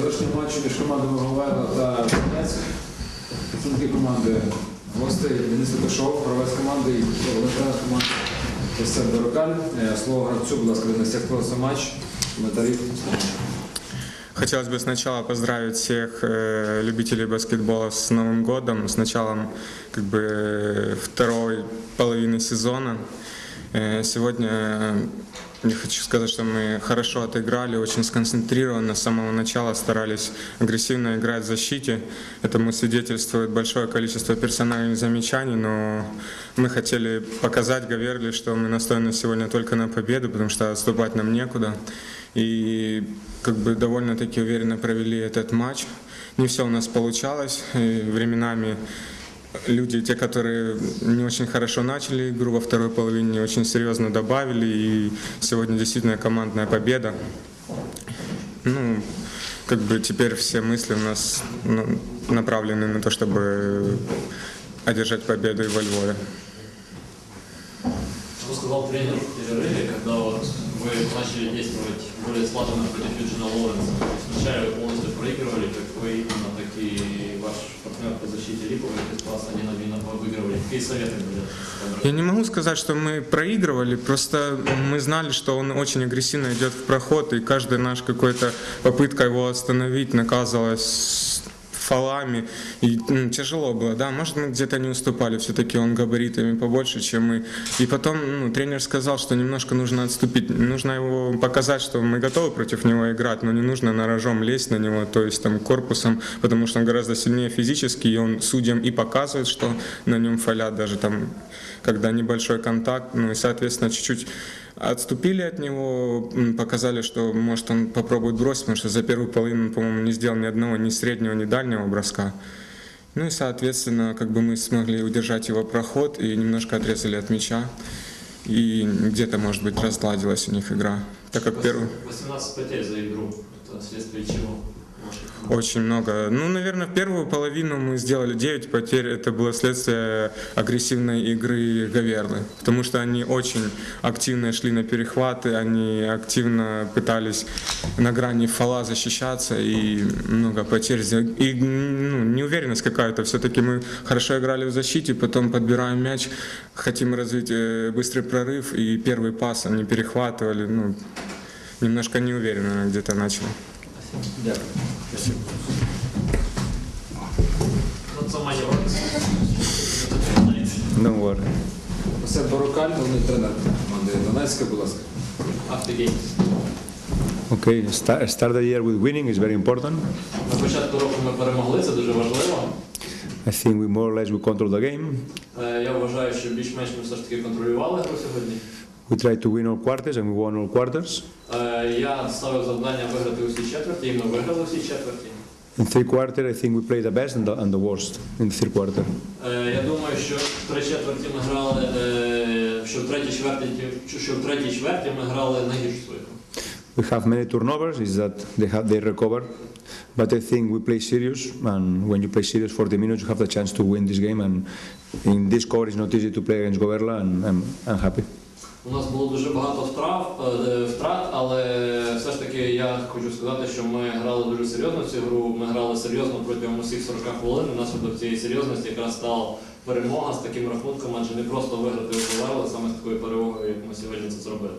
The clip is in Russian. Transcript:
завершення матчу між командами Говерло та Донецьк. Представники команди гостей Денис Лукашов, гравець команди і волонтер команди Костян Дорокаль. Е, Слово гравцю, будь ласка, Денис, як склався матч, коментарів. Хотелось бы сначала поздравить всех э, любителей баскетбола с Новым годом, с началом как бы э, второй половины сезона. Э, сегодня э, я хочу сказать, что мы хорошо отыграли, очень сконцентрированно с самого начала старались агрессивно играть в защите. Этому свидетельствует большое количество персональных замечаний, но мы хотели показать Гаверли, что мы настроены сегодня только на победу, потому что отступать нам некуда. И как бы довольно-таки уверенно провели этот матч. Не все у нас получалось. Временами люди, те, которые не очень хорошо начали игру во второй половине, очень серьезно добавили. И сегодня действительно командная победа. Ну, как бы теперь все мысли у нас ну, направлены на то, чтобы одержать победу и во Львове. Что сказал тренер в перерыве, когда вот вы начали действовать более слаженно против Юджина Лоуренса? Вы полностью проигрывали, как вы именно, так и ваш партнер по защите Липовый, класс один на один выигрывали. Какие советы были? Я не могу сказать, что мы проигрывали, просто мы знали, что он очень агрессивно идет в проход, и каждая наша какая-то попытка его остановить наказывалась фолами. И м, тяжело было, да, может мы где-то не уступали, все-таки он габаритами побольше, чем мы. И потом ну, тренер сказал, что немножко нужно отступить, нужно его показать, что мы готовы против него играть, но не нужно на рожом лезть на него, то есть там корпусом, потому что он гораздо сильнее физически, и он судьям и показывает, что на нем фалят даже там, когда небольшой контакт, ну и соответственно чуть-чуть отступили от него, показали, что может он попробует бросить, потому что за первую половину, по-моему, не сделал ни одного, ни среднего, ни дальнего броска. Ну и, соответственно, как бы мы смогли удержать его проход и немножко отрезали от мяча. И где-то, может быть, разладилась у них игра. Так как первый... 18 потерь за игру. Это следствие чего? Очень много. Ну, наверное, в первую половину мы сделали 9 потерь. Это было следствие агрессивной игры Гаверлы. Потому что они очень активно шли на перехваты, они активно пытались на грани фола защищаться и много потерь. И ну, неуверенность какая-то. Все-таки мы хорошо играли в защите, потом подбираем мяч, хотим развить э, быстрый прорыв, и первый пас они перехватывали. Ну, немножко неуверенно где-то начали. Дякую. Not so many words. Don't worry. Костян Дорокаль, головний тренер команди Донецька, будь ласка. After game. Okay, start, start the year with winning is very important. На початку року ми перемогли, це дуже важливо. I think we more or less we control the game. Я вважаю, що більш-менш ми все ж таки контролювали гру сьогодні. We tried to win all quarters and we won all quarters. Е, Я ставив завдання виграти усі четверті, і ми виграли усі четверті. In three quarter, I think we played the best and the, and the worst in the third quarter. Е, Я думаю, що в три четверті ми грали, е, що в третій чверті, що в третій чверті ми грали найгіршу свою. гру. We have many turnovers, is that they have they recover, but I think we play serious, and when you play serious 40 minutes, you have the chance to win this game. And in this score, it's not easy to play against Goverla, and I'm, I'm happy. У нас було дуже багато втрат, е, втрат, але все ж таки я хочу сказати, що ми грали дуже серйозно цю гру. Ми грали серйозно протягом усіх 40 хвилин. Наслідок цієї серйозності якраз стала перемога з таким рахунком, адже не просто виграти у Коверло, саме з такою перемогою, як ми сьогодні це зробили.